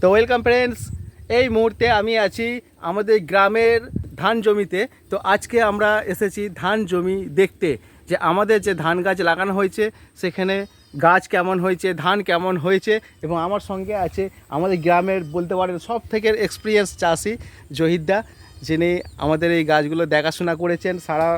তো welcome friends, এই মুহূর্তে আমি আছি আমাদের গ্রামের ধান জমিতে। তো আজকে আমরা এসেছি ধান জমি দেখতে, যে আমাদের যে ধান গাছ লাগানো হয়েছে, সেখানে গাছ কেমন হয়েছে, ধান কেমন হয়েছে, এবং আমার সঙ্গে আছে আমাদের গ্রামের বলতে পারেন সব থেকে এক্সপিরিয়েন্স চাষি জহিদদা যিনি আমাদের এই গাছগুলো দেখাশোনা করেছেন। সারা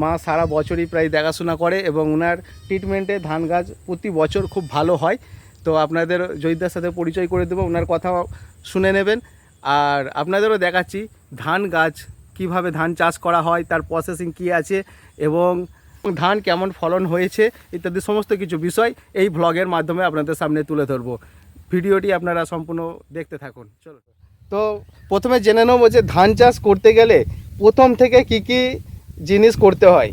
মা সারা বছরই প্রায় দেখাশোনা করে এবং ওনার ট্রিটমেন্টে ধান গাছ প্রতি বছর খুব ভালো হয়। তো আপনাদের জয়িদার সাথে পরিচয় করে দেবো ওনার কথা শুনে নেবেন। আর আপনাদেরও দেখাচ্ছি ধান গাছ, কীভাবে ধান চাষ করা হয়, তার প্রসেসিং কী আছে, এবং ধান কেমন ফলন হয়েছে, ইত্যাদি সমস্ত কিছু বিষয় এই ভ্লগের মাধ্যমে আপনাদের সামনে তুলে ধরবো। ভিডিওটি আপনারা সম্পূর্ণ দেখতে থাকুন। চলো তো প্রথমে জেনে নেব যে ধান চাষ করতে গেলে প্রথম থেকে কি কি জিনিস করতে হয়।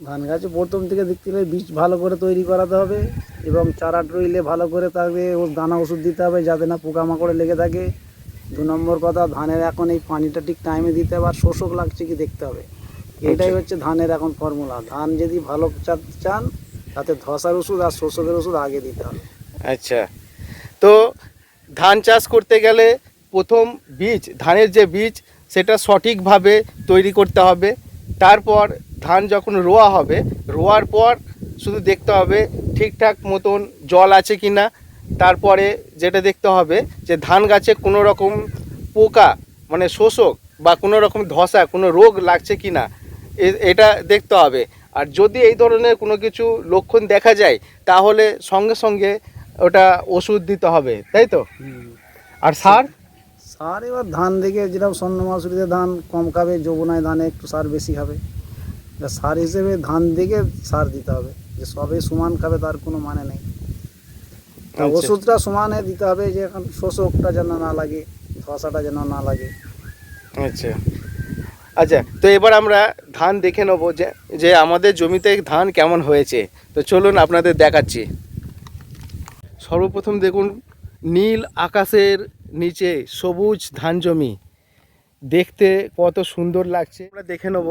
ধান গাছে প্রথম থেকে দেখতে গেলে বীজ ভালো করে তৈরি করাতে হবে এবং চারা রইলে ভালো করে তাকে ওর দানা ওষুধ দিতে হবে যাতে না পোকামাকড়ে লেগে থাকে। দু নম্বর কথা ধানের এখন এই পানিটা ঠিক টাইমে দিতে হবে আর শোষক লাগছে কি দেখতে হবে। এটাই হচ্ছে ধানের এখন ফর্মুলা ধান যদি ভালো চান তাতে ধসার ওষুধ আর শোষকের ওষুধ আগে দিতে হবে। আচ্ছা। তো ধান চাষ করতে গেলে প্রথম বীজ ধানের যে বীজ সেটা সঠিকভাবে তৈরি করতে হবে। তারপর ধান যখন রোয়া হবে রোয়ার পর শুধু দেখতে হবে ঠিকঠাক মতন জল আছে কি না তারপরে যেটা দেখতে হবে যে ধান গাছে কোনো রকম পোকা মানে শোষক বা কোনো রকম ধসা কোনো রোগ লাগছে কি না এ- এটা দেখতে হবে। আর যদি এই ধরনের কোনো কিছু লক্ষণ দেখা যায় তাহলে সঙ্গে সঙ্গে ওটা ওষুধ দিতে হবে তাই তো? আর সার? সার এবার ধান দেখে যেরকম স্বর্ণ মাসুরিতে ধান কম খাবে যৌবনায় ধানে একটু সার বেশি খাবে। তা সার হিসেবে ধান দেখে সার দিতে হবে। যে সবে সমান খাবে তার কোনো মানে নেই। তা আচ্ছা। ওষুধটা সমানে দিতে হবে যে এখন শোষকটা যেন না লাগে ধসাটা যেন না লাগে। আচ্ছা। আচ্ছা তো এবার আমরা ধান দেখে নেব যে যে আমাদের জমিতে ধান কেমন হয়েছে। তো চলুন আপনাদের দেখাচ্ছি। সর্বপ্রথম দেখুন নীল আকাশের নিচে সবুজ ধান জমি। দেখতে কত সুন্দর লাগছে। আমরা দেখে নেব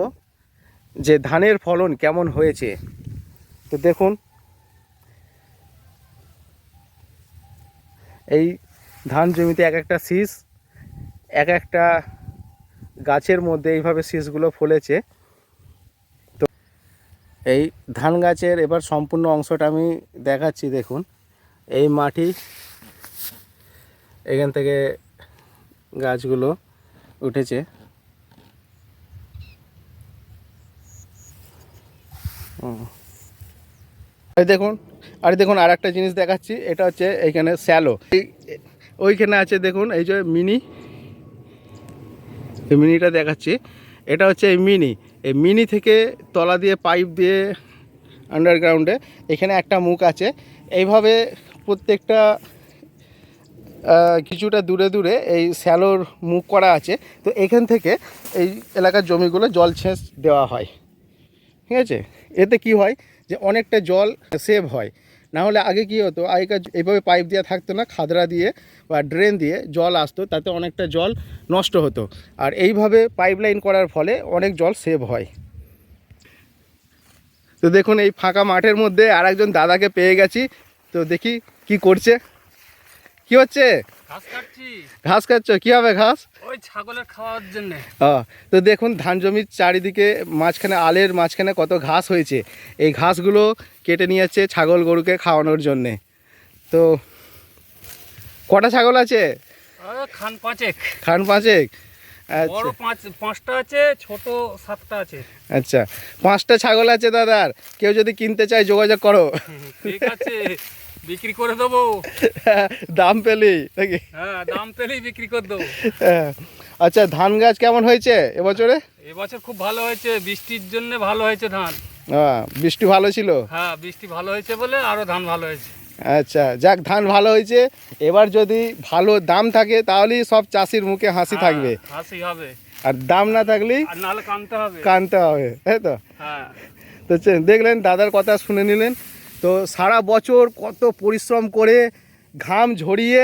যে ধানের ফলন কেমন হয়েছে? তো দেখুন, এই ধান জমিতে এক একটা শীষ, এক একটা গাছের মধ্যে এইভাবে শীষগুলো ফলেছে। তো এই ধান গাছের এবার সম্পূর্ণ অংশটা আমি দেখাচ্ছি, দেখুন। এই মাটি, এখান থেকে গাছগুলো উঠেছে। এই দেখুন, আর দেখুন আর একটা জিনিস দেখাচ্ছি, এটা হচ্ছে এইখানে স্যালো। ওইখানে আছে দেখুন, এই যে মিনি, এই মিনিটা দেখাচ্ছি। এটা হচ্ছে এই মিনি। এই মিনি থেকে তলা দিয়ে, পাইপ দিয়ে আন্ডারগ্রাউন্ডে এখানে একটা মুখ আছে। এইভাবে প্রত্যেকটা কিছুটা দূরে দূরে এই স্যালোর মুখ করা আছে। তো এখান থেকে এই এলাকার জমিগুলো জল ছেঁচ দেওয়া হয়। ঠিক আছে? এতে কি হয় যে অনেকটা জল সেভ হয়। না হলে আগে কি হতো, আগেকার এইভাবে পাইপ দেওয়া থাকতো না, খাদরা দিয়ে বা ড্রেন দিয়ে জল আসতো, তাতে অনেকটা জল নষ্ট হতো। আর এইভাবে পাইপ লাইন করার ফলে অনেক জল সেভ হয়। তো দেখুন, এই ফাঁকা মাঠের মধ্যে আর একজন দাদাকে পেয়ে গেছি। তো দেখি কি করছে। কি হচ্ছে? ঘাস কাটছি। কী হবে ঘাস? ওই ছাগলের খাওয়ার জন্য। তো দেখুন ধান জমির চারিদিকে মাঝখানে আলের মাঝখানে কত ঘাস হয়েছে। এই ঘাসগুলো কেটে নিয়ে যাচ্ছে ছাগল গরুকে খাওয়ানোর জন্যে। তো কটা ছাগল আছে? খান পাঁচেক। খান পাঁচেক? বড় আচ্ছা। পাঁচ পাঁচটা আছে ছোট সাতটা আছে। আচ্ছা। পাঁচটা ছাগল আছে দাদার। কেউ যদি কিনতে চায় যোগাযোগ করো। ঠিক আছে। বিক্রি করে দেবো। দাম পেলি নাকি? হ্যাঁ দাম পেলেই বিক্রি করে দেবো। হ্যাঁ। আচ্ছা ধান গাছ কেমন হয়েছে এবছরে? এবছর খুব ভালো হয়েছে বৃষ্টির জন্য ভালো হয়েছে ধান। হ্যাঁ বৃষ্টি ভালো ছিল? হ্যাঁ বৃষ্টি ভালো হয়েছে বলে আরও ধান ভালো হয়েছে। আচ্ছা যাক ধান ভালো হয়েছে। এবার যদি ভালো দাম থাকে তাহলেই সব চাষির মুখে হাসি থাকবে। হ্যাঁ, হাসি হবে। আর দাম না থাকলেই কানতে হবে। কানতে হবে তাই তো? হ্যাঁ। তো দেখলেন দাদার কথা শুনে নিলেন। তো সারা বছর কত পরিশ্রম করে ঘাম ঝরিয়ে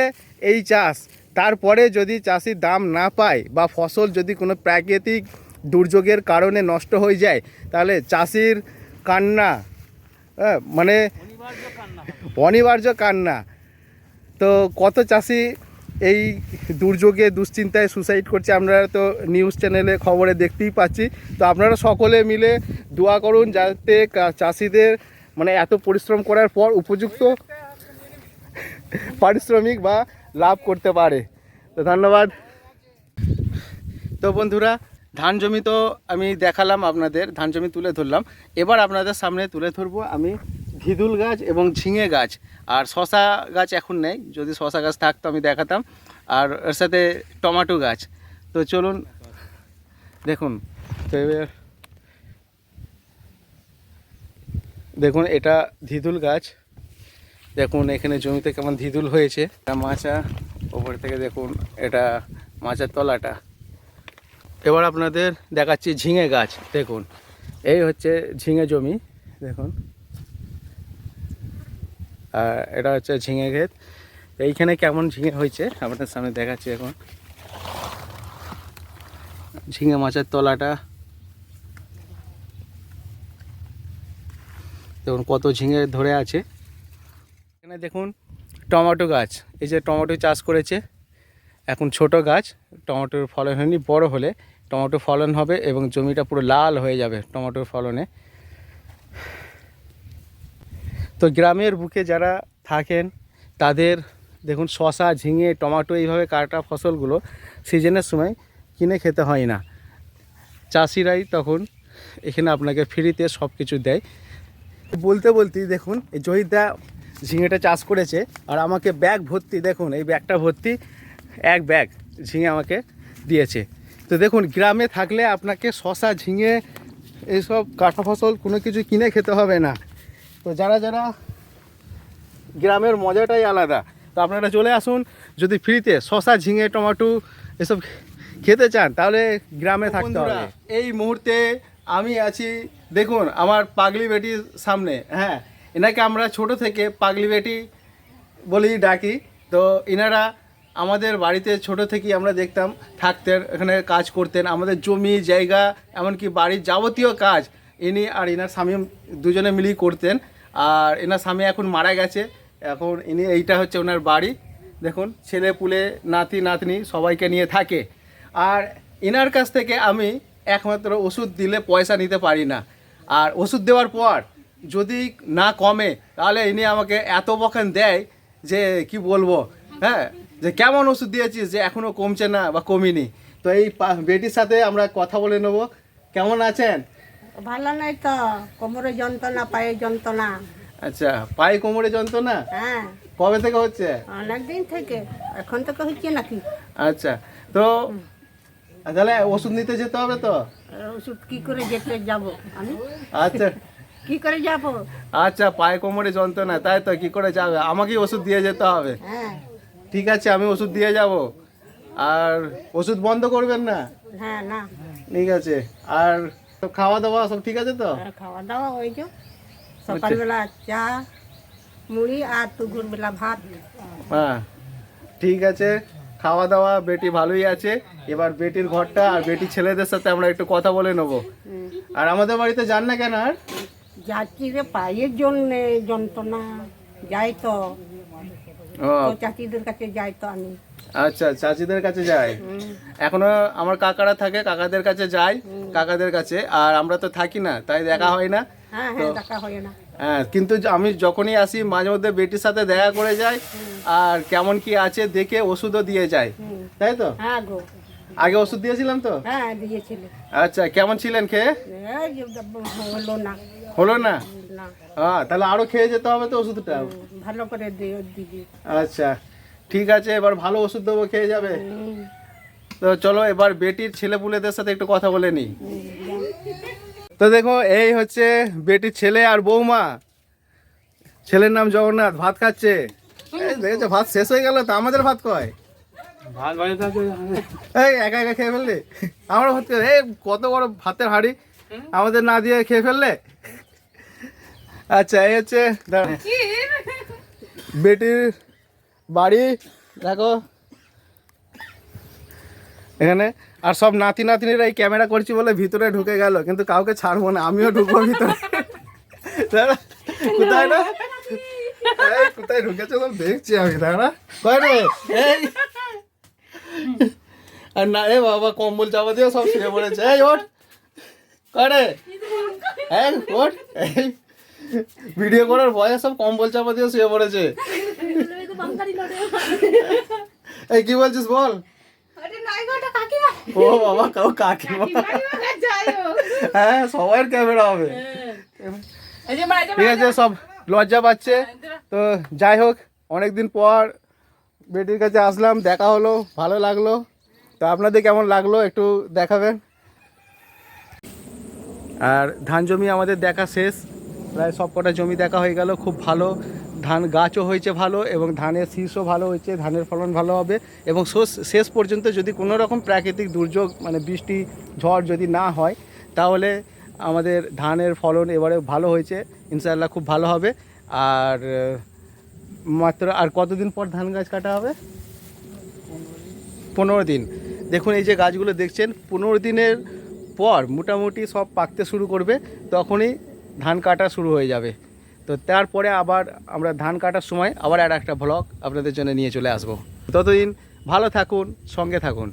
এই চাষ। তারপরে যদি চাষির দাম না পায় বা ফসল যদি কোনো প্রাকৃতিক দুর্যোগের কারণে নষ্ট হয়ে যায়, তাহলে চাষির কান্না মানে অনিবার্য কান্না। তো কত চাষি এই দুর্যোগে, দুশ্চিন্তায় সুসাইড করছে আমরা তো নিউজ চ্যানেলে খবরে দেখতেই পাচ্ছি। তো আপনারা সকলে মিলে দোয়া করুন যাতে চাষিদের মানে এত পরিশ্রম করার পর উপযুক্ত পারিশ্রমিক বা লাভ করতে পারে। তো ধন্যবাদ। তো বন্ধুরা, ধান জমি তো আমি দেখালাম আপনাদের, ধান জমি তুলে ধরলাম। এবার আপনাদের সামনে তুলে ধরবো আমি ঘিদুল গাছ এবং ঝিঙে গাছ। আর শশা গাছ এখন নেই, যদি শশা গাছ থাকতো আমি দেখাতাম। আর এর সাথে টমাটো গাছ। তো চলুন, দেখুন। তো এবার দেখুন, এটা ধিদুল গাছ। দেখুন, এখানে জমিতে কেমন ধিদুল হয়েছে। মাচা, ওপর থেকে দেখুন, এটা মাচার তলাটা। এবার আপনাদের দেখাচ্ছি ঝিঙে গাছ, দেখুন। এই হচ্ছে ঝিঙে জমি, দেখুন। আর এটা হচ্ছে ঝিঙে ক্ষেত। এইখানে কেমন ঝিঙে হয়েছে, আপনাদের সামনে দেখাচ্ছি এখন। ঝিঙে মাছের তলাটা দেখুন কত ঝিঙে ধরে আছে। এখানে দেখুন টমেটো গাছ, এই যে টমেটো চাষ করেছে। এখন ছোট গাছ, টমেটোর ফলন হয়নি, বড় হলে টমেটো ফলন হবে এবং জমিটা পুরো লাল হয়ে যাবে টমেটোর ফলনে। তো গ্রামের বুকে যারা থাকেন, তাদের দেখুন শশা, ঝিঙে, টমেটো এইভাবে কাটা ফসলগুলো সিজনের সময় কিনে খেতে হয় না। চাষিরাই তখন এখানে আপনাকে ফ্রিতে সব কিছু দেয়। বলতে বলতেই দেখুন, এই জহিদা ঝিঙেটা চাষ করেছে আর আমাকে ব্যাগ ভর্তি, দেখুন এই ব্যাগটা ভর্তি, এক ব্যাগ ঝিঙে আমাকে দিয়েছে। তো দেখুন, গ্রামে থাকলে আপনাকে শশা ঝিঙে এইসব কাঁটা ফসল কোনো কিছু কিনে খেতে হবে না। তো যারা যারা গ্রামের মজাটাই আলাদা, তো আপনারা চলে আসুন, যদি ফ্রিতে শশা ঝিঙে, টমাটো এসব খেতে চান, তাহলে গ্রামে থাকতে হবে। এই মুহূর্তে আমি আছি, দেখুন, আমার পাগলি বেটির সামনে হ্যাঁ এনাকে আমরা ছোট থেকে পাগলি বেটি বলেই ডাকি। তো এনারা আমাদের বাড়িতে ছোট থেকেই আমরা দেখতাম, থাকতেন, এখানে কাজ করতেন, আমাদের জমি, জায়গা, এমনকি বাড়ির যাবতীয় কাজ ইনি আর এনার স্বামী দুজনে মিলেই করতেন। আর এনার স্বামী এখন মারা গেছে, এখন ইনি এইটা হচ্ছে ওনার বাড়ি। দেখুন, ছেলে পুলে, নাতি, নাতনি সবাইকে নিয়ে থাকে। আর এনার কাছ থেকে আমি একমাত্র ওষুধ দিলে পয়সা নিতে পারি না। আর ওষুধ দেওয়ার পর যদি না কমে তাহলে ইনি আমাকে এত বখান দেয় যে কি বলব হ্যাঁ? যে কেমন ওষুধ দিয়েছিস যে এখনও কমছে না বা কমিনি। তো এই বেটির সাথে আমরা কথা বলে নেব। কেমন আছেন? ভালো নাই তো কোমরে যন্ত্রণা পায়ে যন্ত্রণা। আচ্ছা পায়ে কোমরে যন্ত্রণা? হ্যাঁ। কবে থেকে হচ্ছে? অনেক দিন থেকে এখন থেকে হচ্ছে নাকি? আচ্ছা তো তাহলে ওষুধ নিতে যেতে হবে তো? ওষুধ কি করে যেতে যাব আমি? আচ্ছা। কি করে যাব? আচ্ছা পায়ে কোমরে যন্ত্রণা তাই তো কি করে যাবে? আমাকেই ওষুধ দিয়ে যেতে হবে। হ্যাঁ। ঠিক আছে আমি ওষুধ দিয়ে যাব। আর ওষুধ বন্ধ করবেন না? হ্যাঁ না। ঠিক আছে। আর খাওয়া দাওয়া সব ঠিক আছে তো? খাওয়া দাওয়া ওই যে সকালবেলা চা মুড়ি আর দুপুর বেলা ভাত। হ্যাঁ ঠিক আছে। খাওয়া দাওয়া বেটি ভালোই আছে। এবার বেটির ঘরটা আর বেটি ছেলেদের সাথে আমরা একটু কথা বলে নেব। আর আমাদের বাড়িতে যান না কেন আর? যাচ্ছি রে পায়ের জন্য যন্ত্রণা। যাই তো। চাচিদের কাছে যাই তো আমি। আচ্ছা চাচিদের কাছে যাই? এখনও আমার কাকারা থাকে কাকাদের কাছে যাই কাকাদের কাছে। আর আমরা তো থাকি না তাই দেখা হয় না। হ্যাঁ হ্যাঁ দেখা হয় না। হ্যাঁ কিন্তু আমি যখনই আসি মাঝে মধ্যে বেটির সাথে দেখা করে যাই আর কেমন কি আছে দেখে ওষুধও দিয়ে যায় তাই তো? হ্যাঁ গো। আগে ওষুধ দিয়েছিলাম তো? হ্যাঁ দিয়েছিলে। আচ্ছা কেমন ছিলেন খেয়ে? হলো না। হলো না? হ্যাঁ তাহলে আরও খেয়ে যেতে হবে তো ওষুধটা? ভালো করে আচ্ছা ঠিক আছে এবার ভালো ওষুধ দেবো খেয়ে যাবে। তো চলো এবার বেটির ছেলেপুলেদের সাথে একটু কথা বলে নিই। তো দেখো এই হচ্ছে বেটির ছেলে আর বৌমা। ছেলের নাম জগন্নাথ ভাত খাচ্ছে। দেখেছ ভাত শেষ হয়ে গেল তো আমাদের ভাত কয়? এই একা একা খেয়ে ফেললে? আমরা ভাত খেয়ে এই কত বড় ভাতের হাঁড়ি। আমাদের না দিয়ে খেয়ে ফেললে? আচ্ছা এই হচ্ছে দাঁড়া। বেটির বাড়ি দেখো। এখানে আর সব নাতি নাতনিরা এই ক্যামেরা করছি বলে ভিতরে ঢুকে গেল কিন্তু কাউকে ছাড়বো না আমিও ঢুকবো ভিতরে কোথায় না কোথায় ঢুকেছে সব দেখছি আমি দাঁড়া কয় রে এই আর না এ বাবা কম্বল চাপা দিয়ে সব শুয়ে পড়েছে এই ওঠ করে হ্যাঁ ওঠ এই ভিডিও করার ভয়ে সব কম্বল চাপা দিয়ে শুয়ে পড়েছে এই কি বলছিস বল ও বাবা কাউ কাকিমা। হ্যাঁ সবার ক্যামেরা হবে। ঠিক আছে সব লজ্জা পাচ্ছে। তো যাই হোক অনেকদিন পর বেটির কাছে আসলাম দেখা হলো ভালো লাগল। তো আপনাদের কেমন লাগল একটু দেখাবেন? আর ধান জমি আমাদের দেখা শেষ। প্রায় সব কটা জমি দেখা হয়ে গেল খুব ভালো। ধান গাছও হয়েছে ভালো এবং ধানের শীষও ভালো হয়েছে, ধানের ফলন ভালো হবে এবং শেষ- শেষ পর্যন্ত যদি কোনো রকম প্রাকৃতিক দুর্যোগ মানে বৃষ্টি, ঝড় যদি না হয়, তাহলে আমাদের ধানের ফলন এবারে ভালো হয়েছে, ইনশাআল্লাহ খুব ভালো হবে। আর মাত্র আর কতদিন পর ধান গাছ কাটা হবে? পনেরো দিন। দেখুন এই যে গাছগুলো দেখছেন, পনেরো দিনের পর মোটামুটি সব পাকতে শুরু করবে, তখনই ধান কাটা শুরু হয়ে যাবে। তো তারপরে আবার আমরা ধান কাটার সময় আবার আর একটা ব্লগ আপনাদের জন্য নিয়ে চলে আসব। ততদিন ভালো থাকুন, সঙ্গে থাকুন।